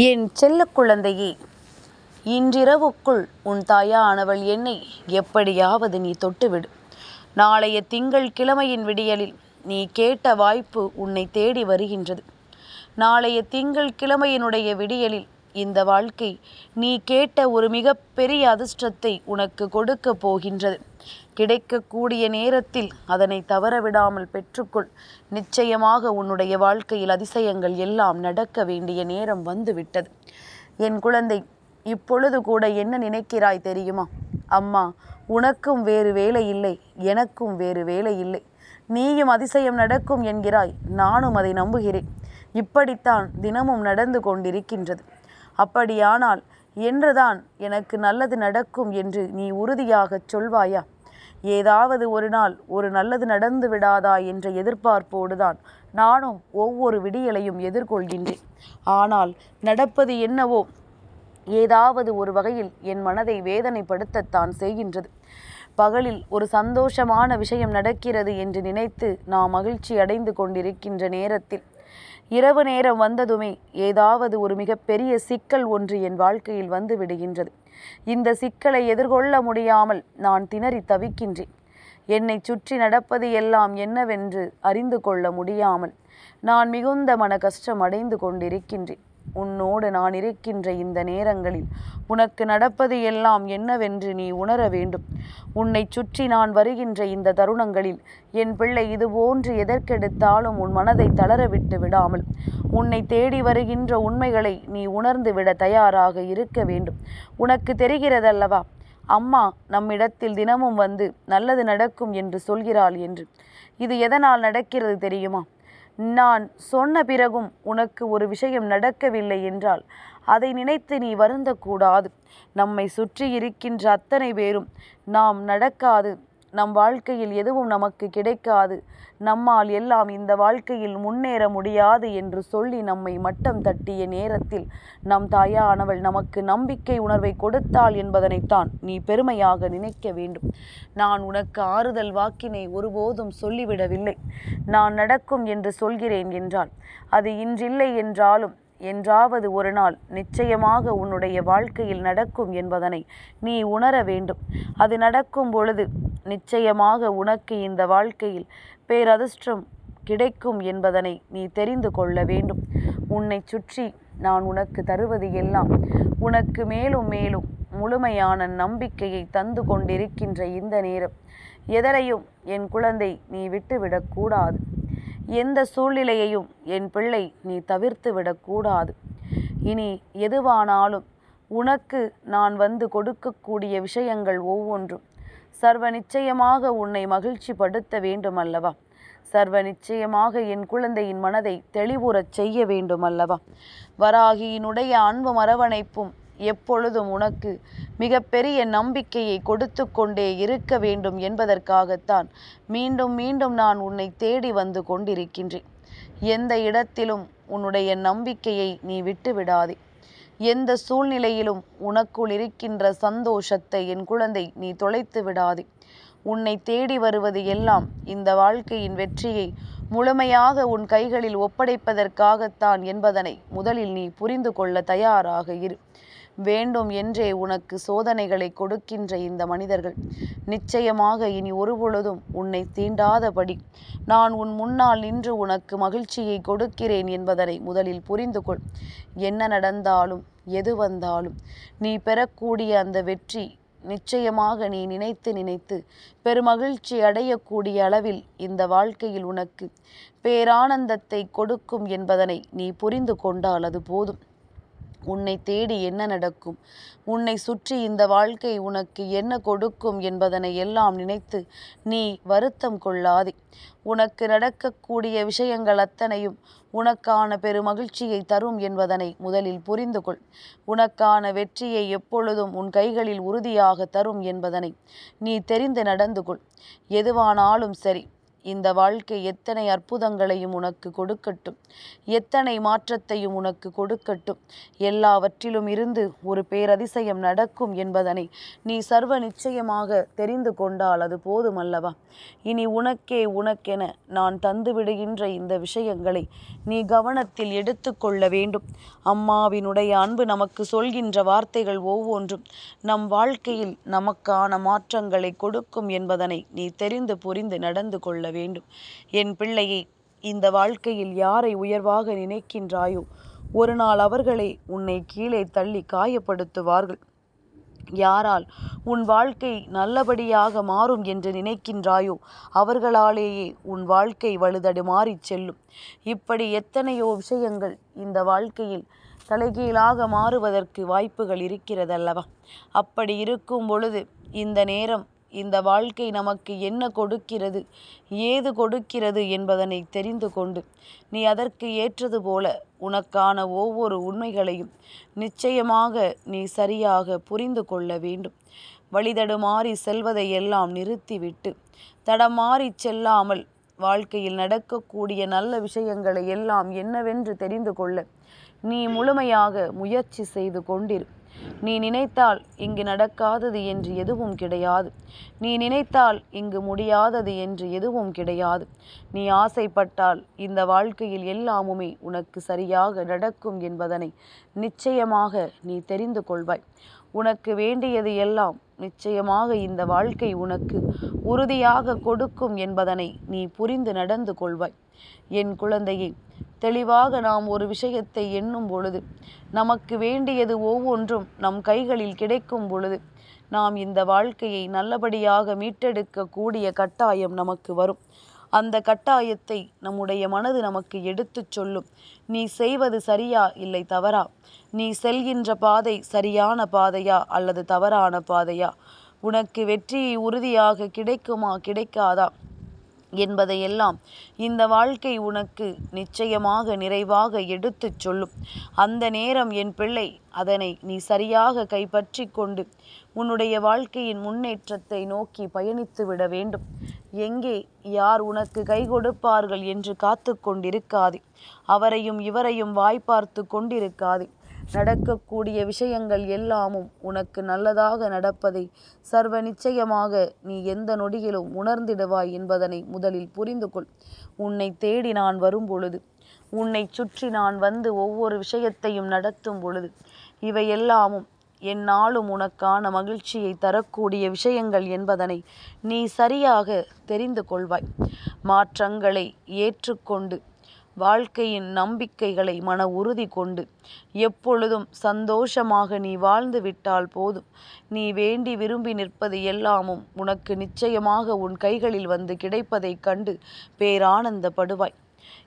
என் செல்ல குழந்தையே இன்றிரவுக்குள் உன் தாயானவள் என்னை எப்படியாவது நீ தொட்டுவிடு. நாளைய திங்கள் கிழமையின் விடியலில் நீ கேட்ட வாய்ப்பு உன்னை தேடி வருகின்றது. நாளைய திங்கள் கிழமையினுடைய விடியலில் இந்த வாழ்க்கை நீ கேட்ட ஒரு மிகப்பெரிய அதிர்ஷ்டத்தை உனக்கு கொடுக்க போகின்றது. கிடைக்கக்கூடிய நேரத்தில் அதனை தவறவிடாமல் பெற்றுக்கொள். நிச்சயமாக உன்னுடைய வாழ்க்கையில் அதிசயங்கள் எல்லாம் நடக்க வேண்டிய நேரம் வந்துவிட்டது. என் குழந்தை இப்பொழுது கூட என்ன நினைக்கிறாய் தெரியுமா? அம்மா உனக்கும் வேறு வேலை இல்லை எனக்கும் வேறு வேலை இல்லை. நீயும் அதிசயம் நடக்கும் என்கிறாய் நானும் அதை நம்புகிறேன். இப்படித்தான் தினமும் நடந்து கொண்டிருக்கின்றது. அப்படியானால் என்றுதான் எனக்கு நல்லது நடக்கும் என்று நீ உறுதியாகச் சொல்வாயா? ஏதாவது ஒரு நாள் ஒரு நல்லது நடந்து விடாதா என்ற எதிர்பார்ப்போடுதான் நானும் ஒவ்வொரு விடியலையும் எதிர்கொள்கின்றேன். ஆனால் நடப்பது என்னவோ ஏதாவது ஒரு வகையில் என் மனதை வேதனைப்படுத்தத்தான் செய்கின்றது. பகலில் ஒரு சந்தோஷமான விஷயம் நடக்கிறது என்று நினைத்து நான் மகிழ்ச்சி அடைந்து கொண்டிருக்கின்ற நேரத்தில் இரவு நேரம் வந்ததுமே ஏதாவது ஒரு மிகப்பெரிய சிக்கல் ஒன்று என் வாழ்க்கையில் வந்து விடுகின்றது. இந்த சிக்கலை எதிர்கொள்ள முடியாமல் நான் திணறி தவிக்கின்றேன். என்னை சுற்றி நடப்பது எல்லாம் என்னவென்று அறிந்து கொள்ள முடியாமல் நான் மிகுந்த மன கஷ்டம் அடைந்து கொண்டிருக்கின்றேன். உன்னோடு நான் இருக்கின்ற இந்த நேரங்களில் உனக்கு நடப்பது எல்லாம் என்னவென்று நீ உணர வேண்டும். உன்னை சுற்றி நான் வருகின்ற இந்த தருணங்களில் என் பிள்ளை இதுபோன்று எதற்கெடுத்தாலும் உன் மனதை தளரவிட்டு விடாமல் உன்னை தேடி வருகின்ற உண்மைகளை நீ உணர்ந்து விட தயாராக இருக்க வேண்டும். உனக்கு தெரிகிறதல்லவா? அம்மா நம்மிடத்தில் தினமும் வந்து நல்லது நடக்கும் என்று சொல்கிறாள் என்று. இது எதனால் நடக்கிறது தெரியுமா? நான் சொன்ன பிறகும் உனக்கு ஒரு விஷயம் நடக்கவில்லை என்றால் அதை நினைத்து நீ வருந்தக்கூடாது. நம்மை சுற்றி இருக்கின்ற அத்தனை பேரும் நாம் நடக்காது. நம் வாழ்க்கையில் எதுவும் நமக்கு கிடைக்காது. நம்மால் எல்லாம் இந்த வாழ்க்கையில் முன்னேற முடியாது என்று சொல்லி நம்மை மட்டம் தட்டிய நேரத்தில் நம் தாயானவள் நமக்கு நம்பிக்கை உணர்வை கொடுத்தாள் என்பதனைத்தான் நீ பெருமையாக நினைக்க வேண்டும். நான் உனக்கு ஆறுதல் வாக்கினை ஒருபோதும் சொல்லிவிடவில்லை. நான் நடக்கும் என்று சொல்கிறேன் என்றால் அது இன்றில்லை என்றாலும் என்றாவது ஒரு நாள் நிச்சயமாக உன்னுடைய வாழ்க்கையில் நடக்கும் என்பதனை நீ உணர வேண்டும். அது நடக்கும் பொழுது நிச்சயமாக உனக்கு இந்த வாழ்க்கையில் பேரதிர்ஷ்டம் கிடைக்கும் என்பதனை நீ தெரிந்து கொள்ள வேண்டும். உன்னை சுற்றி நான் உனக்கு தருவது எல்லாம் உனக்கு மேலும் மேலும் முழுமையான நம்பிக்கையை தந்து கொண்டிருக்கின்ற இந்த நேரம். எதனையும் என் குழந்தை நீ விட்டுவிடக்கூடாது எந்த சூழ்நிலையையும் என் பிள்ளை நீ தவிர்த்து விடக்கூடாது. இனி எதுவானாலும் உனக்கு நான் வந்து கொடுக்கக்கூடிய விஷயங்கள் ஒவ்வொன்றும் சர்வ நிச்சயமாக உன்னை மகிழ்ச்சி படுத்த வேண்டும் அல்லவா சர்வ நிச்சயமாக என் குழந்தையின் மனதை தெளிவுறச் செய்ய வேண்டும் அல்லவா வராகியினுடைய அன்பு மரவணைப்பும் எப்பொழுதும் உனக்கு மிகப்பெரிய நம்பிக்கையை கொடுத்து கொண்டே இருக்க வேண்டும் என்பதற்காகத்தான் மீண்டும் மீண்டும் நான் உன்னை தேடி வந்து கொண்டிருக்கின்றேன். எந்த இடத்திலும் உன்னுடைய நம்பிக்கையை நீ விட்டு விடாதே எந்த சூழ்நிலையிலும் உனக்குள் இருக்கின்ற சந்தோஷத்தை என் குழந்தை நீ தொலைத்து விடாதே. உன்னை தேடி வருவது எல்லாம் இந்த வாழ்க்கையின் வெற்றியை முழுமையாக உன் கைகளில் ஒப்படைப்பதற்காகத்தான் என்பதனை முதலில் நீ புரிந்து கொள்ள தயாராக இரு. வேண்டும் என்றே உனக்கு சோதனைகளை கொடுக்கின்ற இந்த மனிதர்கள். நிச்சயமாக இனி ஒருபொழுதும் உன்னை தீண்டாதபடி நான் உன் முன்னால் நின்று உனக்கு மகிழ்ச்சியை கொடுக்கிறேன் என்பதனை முதலில் புரிந்து கொள் என்ன நடந்தாலும் எது வந்தாலும் நீ பெறக்கூடிய அந்த வெற்றி நிச்சயமாக நீ நினைத்து நினைத்து பெருமகிழ்ச்சி அடையக்கூடிய அளவில் இந்த வாழ்க்கையில் உனக்கு பேரானந்தத்தை கொடுக்கும் என்பதனை நீ புரிந்து கொண்டால் அது போதும். உன்னை தேடி என்ன நடக்கும்? உன்னை சுற்றி இந்த வாழ்க்கை உனக்கு என்ன கொடுக்கும் என்பதனை எல்லாம் நினைத்து நீ வருத்தம் கொள்ளாதே. உனக்கு நடக்கக்கூடிய விஷயங்கள் அத்தனையும் உனக்கான பெருமகிழ்ச்சியை தரும் என்பதனை முதலில் புரிந்து கொள். உனக்கான வெற்றியை எப்பொழுதும் உன் கைகளில் உறுதியாக தரும் என்பதனை நீ தெரிந்து நடந்து கொள். எதுவானாலும் சரி இந்த வாழ்க்கை எத்தனை அற்புதங்களையும் உனக்கு கொடுக்கட்டும். எத்தனை மாற்றத்தையும் உனக்கு கொடுக்கட்டும். எல்லாவற்றிலும் இருந்து ஒரு பேரதிசயம் நடக்கும் என்பதனை நீ சர்வ நிச்சயமாக தெரிந்து கொண்டால் அது போதுமல்லவா இனி உனக்கே உனக்கென நான் தந்துவிடுகின்ற இந்த விஷயங்களை நீ கவனத்தில் எடுத்துக்கொள்ள வேண்டும். அம்மாவினுடைய அன்பு நமக்கு சொல்கின்ற வார்த்தைகள் ஒவ்வொன்றும் நம் வாழ்க்கையில் நமக்கான மாற்றங்களை கொடுக்கும் என்பதனை நீ தெரிந்து புரிந்து நடந்து கொள்ள வேண்டும். என் பிள்ளையை இந்த வாழ்க்கையில் யாரை உயர்வாக நினைக்கின்றாயோ ஒரு நாள் அவர்களை உன்னை கீழே தள்ளி காயப்படுத்துவார்கள். யாரால் உன் வாழ்க்கை நல்லபடியாக மாறும் என்று நினைக்கின்றாயோ அவர்களாலேயே உன் வாழ்க்கை வலுதடு மாறிச் செல்லும். இப்படி எத்தனையோ விஷயங்கள் இந்த வாழ்க்கையில் தலைகீழாக மாறுவதற்கு வாய்ப்புகள் இருக்கிறதல்லவா? அப்படி இருக்கும் பொழுது இந்த நேரம் இந்த வாழ்க்கை நமக்கு என்ன கொடுக்கிறது? ஏது கொடுக்கிறது என்பதனை தெரிந்து கொண்டு நீ அதற்கு ஏற்றது போல உனக்கான ஒவ்வொரு உண்மைகளையும் நிச்சயமாக நீ சரியாக புரிந்து கொள்ள வேண்டும். வழிதடுமாறி செல்வதை எல்லாம் நிறுத்திவிட்டு தடமாறி செல்லாமல் வாழ்க்கையில் நடக்கக்கூடிய நல்ல விஷயங்களை எல்லாம் என்னவென்று தெரிந்து கொள்ள நீ முழுமையாக முயற்சி செய்து கொண்டிரு. நீ நினைத்தால் இங்கு நடக்காதது என்று எதுவும் கிடையாது. நீ நினைத்தால் இங்கு முடியாதது என்று எதுவும் கிடையாது. நீ ஆசைப்பட்டால் இந்த வாழ்க்கையில் எல்லாமுமே உனக்கு சரியாக நடக்கும் என்பதனை நிச்சயமாக நீ தெரிந்து கொள்வாய். உனக்கு வேண்டியது எல்லாம் நிச்சயமாக இந்த வாழ்க்கை உனக்கு உறுதியாக கொடுக்கும் என்பதனை நீ புரிந்து நடந்து கொள்வாய். என் குழந்தையை தெளிவாக நாம் ஒரு விஷயத்தை எண்ணும் பொழுது நமக்கு வேண்டியது ஒவ்வொன்றும் நம் கைகளில் கிடைக்கும் பொழுது நாம் இந்த வாழ்க்கையை நல்லபடியாக மீட்டெடுக்க கூடிய கட்டாயம் நமக்கு வரும். அந்த கட்டாயத்தை நம்முடைய மனது நமக்கு எடுத்துச் சொல்லும். நீ செய்வது சரியா இல்லை தவறா? நீ செல்கின்ற பாதை சரியான பாதையா அல்லது தவறான பாதையா? உனக்கு வெற்றி உறுதியாக கிடைக்குமா கிடைக்காதா? என்பதையெல்லாம் இந்த வாழ்க்கை உனக்கு நிச்சயமாக நிறைவாக எடுத்துச் சொல்லும். அந்த நேரம் என் பிள்ளை அதனை நீ சரியாக கைப்பற்றி கொண்டு உன்னுடைய வாழ்க்கையின் முன்னேற்றத்தை நோக்கி பயணித்து விட வேண்டும். எங்கே யார் உனக்கு கை கொடுப்பார்கள் என்று காத்து கொண்டிருக்காது. அவரையும் இவரையும் வாய்ப்பார்த்து கொண்டிருக்காதே. நடக்கக்கூடிய விஷயங்கள் எல்லாமும் உனக்கு நல்லதாக நடப்பதை சர்வ நிச்சயமாக நீ எந்த நொடியிலும் உணர்ந்திடுவாய் என்பதனை முதலில் புரிந்து கொள். உன்னை தேடி நான் வரும் பொழுது உன்னை சுற்றி நான் வந்து ஒவ்வொரு விஷயத்தையும் நடத்தும் பொழுது இவை எல்லாமும் என்னாலும் உனக்கான மகிழ்ச்சியை தரக்கூடிய விஷயங்கள் என்பதனை நீ சரியாக தெரிந்து கொள்வாய். மாற்றங்களை ஏற்றுக்கொண்டு வாழ்க்கையின் நம்பிக்கைகளை மன உறுதி கொண்டு. எப்பொழுதும் சந்தோஷமாக நீ வாழ்ந்து விட்டால் போதும். நீ வேண்டி விரும்பி நிற்பது எல்லாமும் உனக்கு நிச்சயமாக உன் கைகளில் வந்து கிடைப்பதைக் கண்டு பேரானந்தப்படுவாய்.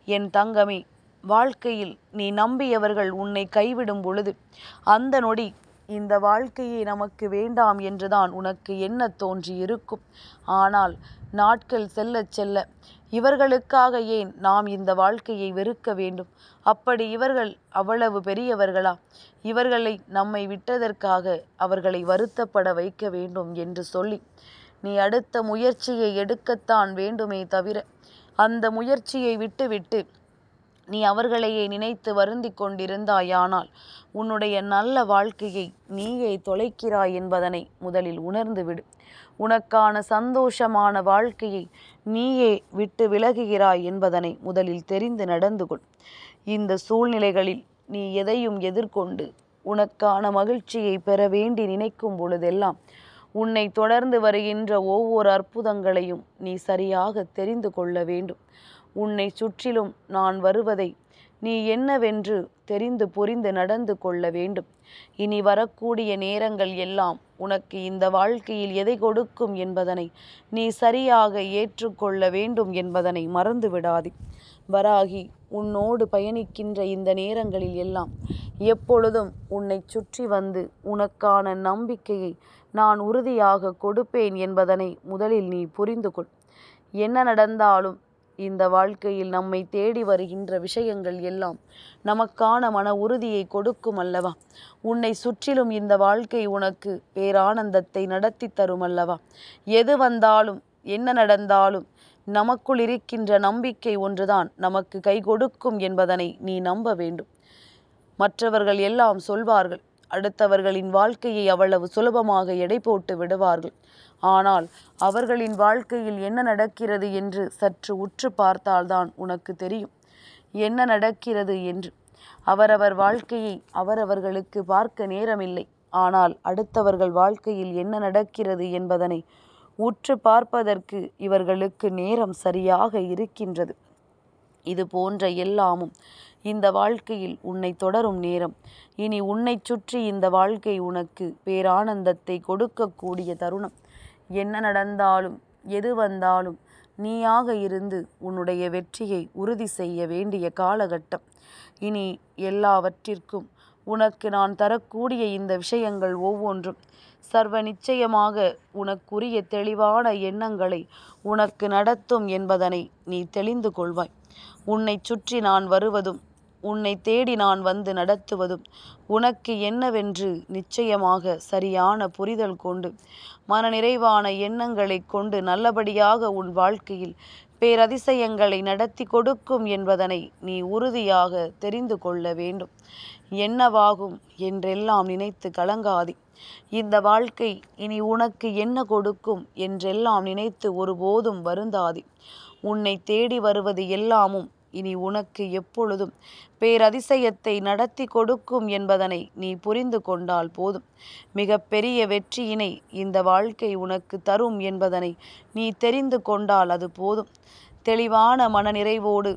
என் தங்கமே வாழ்க்கையில் நீ நம்பியவர்கள் உன்னை கைவிடும் பொழுது அந்த நொடி இந்த வாழ்க்கையை நமக்கு வேண்டாம் என்றுதான் உனக்கு என்ன தோன்றி இருக்கும் ஆனால் நாட்கள் செல்ல செல்ல இவர்களுக்காக ஏன் நாம் இந்த வாழ்க்கையை வெறுக்க வேண்டும்? அப்படி இவர்கள் அவ்வளவு பெரியவர்களா? இவர்களை நம்மை விட்டதற்காக அவர்களை வருத்தப்பட வைக்க வேண்டும் என்று சொல்லி நீ அடுத்த முயற்சியை எடுக்கத்தான் வேண்டுமே தவிர அந்த முயற்சியை விட்டுவிட்டு நீ அவர்களையே நினைத்து வருந்தி கொண்டிருந்தாயானால் உன்னுடைய நல்ல வாழ்க்கையை நீயே தொலைக்கிறாய் என்பதனை முதலில் உணர்ந்துவிடு. உனக்கான சந்தோஷமான வாழ்க்கையை நீயே விட்டு விலகுகிறாய் என்பதனை முதலில் தெரிந்து நடந்து கொள். இந்த சூழ்நிலைகளில் நீ எதையும் எதிர்கொண்டு உனக்கான மகிழ்ச்சியை பெற வேண்டி நினைக்கும் பொழுதெல்லாம் உன்னை தொடர்ந்து வருகின்ற ஒவ்வொரு அற்புதங்களையும் நீ சரியாக தெரிந்து கொள்ள வேண்டும். உன்னை சுற்றிலும் நான் வருவதை நீ என்னவென்று தெரிந்து புரிந்து நடந்து கொள்ள வேண்டும். இனி வரக்கூடிய நேரங்கள் எல்லாம் உனக்கு இந்த வாழ்க்கையில் எதை கொடுக்கும் என்பதனை நீ சரியாக ஏற்றுக்கொள்ள வேண்டும் என்பதனை மறந்து விடாதே வராகி உன்னோடு பயணிக்கின்ற இந்த நேரங்களில் எல்லாம் எப்பொழுதும் உன்னை சுற்றி வந்து உனக்கான நம்பிக்கையை நான் உறுதியாக கொடுப்பேன் என்பதனை முதலில் நீ புரிந்து கொள் என்ன நடந்தாலும் இந்த வாழ்க்கையில் நம்மை தேடி வருகின்ற விஷயங்கள் எல்லாம் நமக்கான மன உறுதியை கொடுக்கும் அல்லவா? உன்னை சுற்றிலும் இந்த வாழ்க்கை உனக்கு பேரானந்தத்தை நடத்தி தரும் அல்லவா? எது வந்தாலும் என்ன நடந்தாலும் நமக்குள் இருக்கின்ற நம்பிக்கை ஒன்றுதான் நமக்கு கை கொடுக்கும் என்பதனை நீ நம்ப வேண்டும். மற்றவர்கள் எல்லாம் சொல்வார்கள் அடுத்தவர்களின் வாழ்க்கையை அவ்வளவு சுலபமாக எடை போட்டு விடுவார்கள். ஆனால் அவர்களின் வாழ்க்கையில் என்ன நடக்கிறது என்று சற்று உற்று பார்த்தால்தான் உனக்கு தெரியும். என்ன நடக்கிறது என்று. அவரவர் வாழ்க்கையை அவரவர்களுக்கு பார்க்க நேரமில்லை. ஆனால் அடுத்தவர்கள் வாழ்க்கையில் என்ன நடக்கிறது என்பதனை உற்று பார்ப்பதற்கு இவர்களுக்கு நேரம் சரியாக இருக்கின்றது. இது போன்ற எல்லாமும் இந்த வாழ்க்கையில் உன்னை தொடரும் நேரம். இனி உன்னை சுற்றி இந்த வாழ்க்கை உனக்கு பேரானந்தத்தை கொடுக்கக்கூடிய தருணம். என்ன நடந்தாலும் எது வந்தாலும் நீயாக இருந்து உன்னுடைய வெற்றியை உறுதி செய்ய வேண்டிய காலகட்டம். இனி எல்லாவற்றிற்கும் உனக்கு நான் தரக்கூடிய இந்த விஷயங்கள் ஒவ்வொன்றும் சர்வ நிச்சயமாக உனக்குரிய தெளிவான எண்ணங்களை உனக்கு நடத்தும் என்பதனை நீ தெளிந்து கொள்வாய். உன்னை சுற்றி நான் வருவதும் உன்னை தேடி நான் வந்து நடத்துவதும் உனக்கு என்னவென்று நிச்சயமாக சரியான புரிதல் கொண்டு மனநிறைவான எண்ணங்களை கொண்டு நல்லபடியாக உன் வாழ்க்கையில் பேரதிசயங்களை நடத்தி கொடுக்கும் என்பதனை நீ உறுதியாக தெரிந்து கொள்ள வேண்டும். என்னவாகும் என்றெல்லாம் நினைத்து கலங்காதி. இந்த வாழ்க்கை இனி உனக்கு என்ன கொடுக்கும் என்றெல்லாம் நினைத்து ஒருபோதும் வருந்தாதி. உன்னை தேடி வருவது எல்லாமும் இனி உனக்கு எப்பொழுதும் பேரதிசயத்தை நடத்தி கொடுக்கும் என்பதனை நீ புரிந்து கொண்டால் போதும். மிக பெரிய வெற்றியினை இந்த வாழ்க்கை உனக்கு தரும் என்பதனை நீ தெரிந்து கொண்டால் அது போதும். தெளிவான மனநிறைவோடு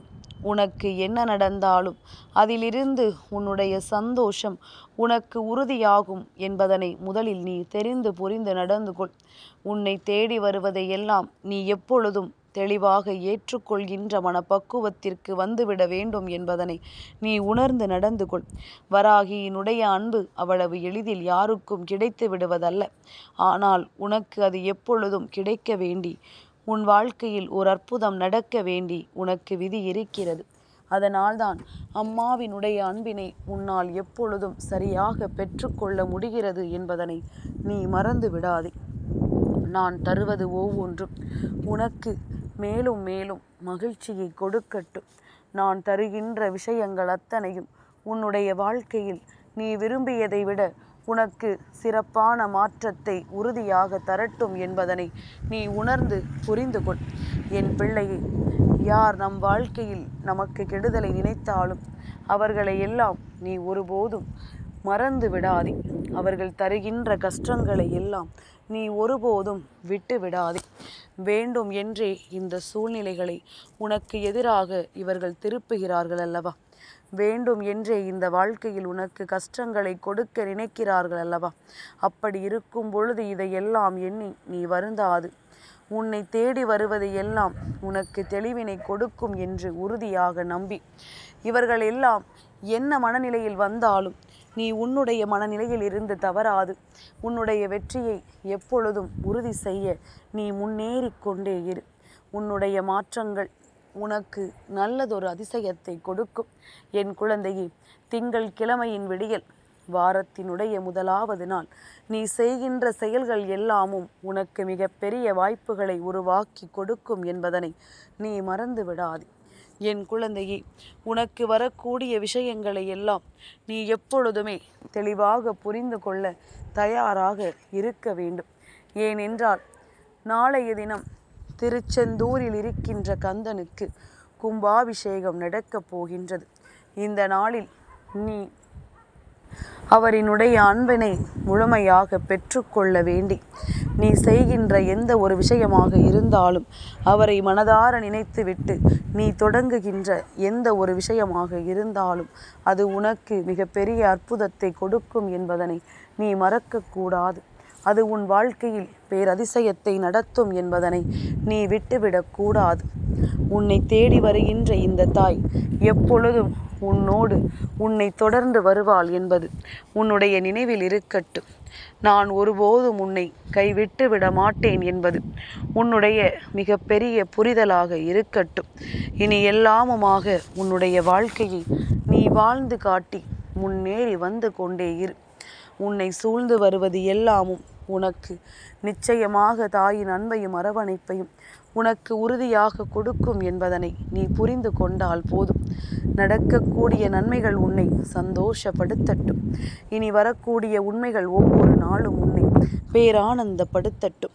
உனக்கு என்ன நடந்தாலும் அதிலிருந்து உன்னுடைய சந்தோஷம் உனக்கு உறுதியாகும் என்பதனை முதலில் நீ தெரிந்து புரிந்து நடந்து கொள். உன்னை தேடி வருவதையெல்லாம் நீ எப்பொழுதும் தெளிவாக ஏற்றுக்கொள்கின்ற மனப்பக்குவத்திற்கு வந்துவிட வேண்டும் என்பதனை நீ உணர்ந்து நடந்து கொள். வராகியினுடைய அன்பு அவ்வளவு எளிதில் யாருக்கும் கிடைத்து விடுவதல்ல. ஆனால் உனக்கு அது எப்பொழுதும் கிடைக்க வேண்டி உன் வாழ்க்கையில் ஒரு அற்புதம் நடக்க வேண்டி உனக்கு விதி இருக்கிறது. அதனால்தான் அம்மாவினுடைய அன்பினை உன்னால் எப்பொழுதும் சரியாக பெற்றுக்கொள்ள முடிகிறது என்பதனை நீ மறந்து விடாதே நான் தருவது ஒவ்வொன்றும். உனக்கு மேலும் மேலும் மகிழ்ச்சியை கொடுக்கட்டும். நான் தருகின்ற விஷயங்கள் அத்தனையும் உன்னுடைய வாழ்க்கையில் நீ விரும்பியதை விட உனக்கு சிறப்பான மாற்றத்தை உறுதியாக தரட்டும் என்பதனை நீ உணர்ந்து புரிந்து கொள். என் பிள்ளையை யார் நம் வாழ்க்கையில் நமக்கு கெடுதலை நினைத்தாலும் அவர்களை எல்லாம் நீ ஒருபோதும் மறந்து விடாதே. அவர்கள் தருகின்ற கஷ்டங்களை எல்லாம் நீ ஒருபோதும் விட்டு விடாதே வேண்டும் என்றே இந்த சூழ்நிலைகளை உனக்கு எதிராக இவர்கள் திருப்புகிறார்கள் அல்லவா? வேண்டும் என்றே இந்த வாழ்க்கையில் உனக்கு கஷ்டங்களை கொடுக்க நினைக்கிறார்கள் அல்லவா? அப்படி இருக்கும் பொழுது இதையெல்லாம் எண்ணி நீ வருந்தாது. உன்னை தேடி வருவது எல்லாம் உனக்கு தெளிவினை கொடுக்கும் என்று உறுதியாக நம்பி. இவர்கள் எல்லாம் என்ன மனநிலையில் வந்தாலும் நீ உன்னுடைய மனநிலையில் இருந்து தவறாது. உன்னுடைய வெற்றியை எப்பொழுதும் உறுதி செய்ய நீ முன்னேறி கொண்டே இரு. உன்னுடைய மாற்றங்கள் உனக்கு நல்லதொரு அதிசயத்தை கொடுக்கும். என் குழந்தையே திங்கள் கிழமையின் விடியல் வாரத்தினுடைய முதலாவது நாள். நீ செய்கின்ற செயல்கள் எல்லாமும் உனக்கு மிகப்பெரிய வாய்ப்புகளை உருவாக்கி கொடுக்கும் என்பதனை நீ மறந்து விடாதே என் குழந்தையே உனக்கு வரக்கூடிய விஷயங்களை எல்லாம் நீ எப்பொழுதுமே தெளிவாக புரிந்து கொள்ள தயாராக இருக்க வேண்டும். ஏனென்றால் நாளைய தினம் திருச்செந்தூரில் இருக்கின்ற கந்தனுக்கு கும்பாபிஷேகம் நடக்கப் போகின்றது. இந்த நாளில் நீ அவரினுடைய அன்பினை முழுமையாக பெற்றுக்கொள்ள வேண்டி நீ செய்கின்ற எந்த ஒரு விஷயமாக இருந்தாலும் அவரை மனதார நினைத்துவிட்டு நீ தொடங்குகின்ற எந்த ஒரு விஷயமாக இருந்தாலும் அது உனக்கு மிகப்பெரிய அற்புதத்தை கொடுக்கும் என்பதனை நீ மறக்கக்கூடாது. அது உன் வாழ்க்கையில் பேரதிசயத்தை நடத்தும் என்பதனை நீ விட்டுவிடக்கூடாது உன்னை தேடி வருகின்ற இந்த தாய் எப்பொழுதும் உன்னோடு உன்னை தொடர்ந்து வருவாள் என்பது உன்னுடைய நினைவில் இருக்கட்டும். நான் ஒருபோதும் உன்னை கைவிட்டு விட மாட்டேன் என்பது உன்னுடைய மிகப்பெரிய புரிதலாக இருக்கட்டும். இனி எல்லாமுமாக உன்னுடைய வாழ்க்கையை நீ வாழ்ந்து காட்டி முன்னேறி வந்து கொண்டே இரு. உன்னை சூழ்ந்து வருவது எல்லாமும் உனக்கு நிச்சயமாக தாயின் அன்பையும் அரவணைப்பையும் உனக்கு உறுதியாக கொடுக்கும் என்பதனை நீ புரிந்து கொண்டால் போதும். நடக்கக்கூடிய நன்மைகள் உன்னை சந்தோஷப்படுத்தட்டும். இனி வரக்கூடிய உண்மைகள் ஒவ்வொரு நாளும் உன்னை பேரானந்தப்படுத்தட்டும்.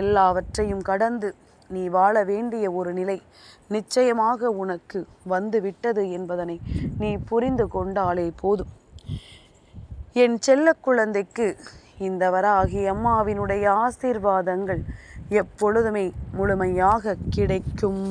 எல்லாவற்றையும் கடந்து நீ வாழ வேண்டிய ஒரு நிலை நிச்சயமாக உனக்கு வந்து விட்டது என்பதனை நீ புரிந்து கொண்டாலே போதும். என் செல்ல குழந்தைக்கு இந்த வராகி அம்மாவினுடைய ஆசீர்வாதங்கள் எப்பொழுதுமே முழுமையாக கிடைக்கும்.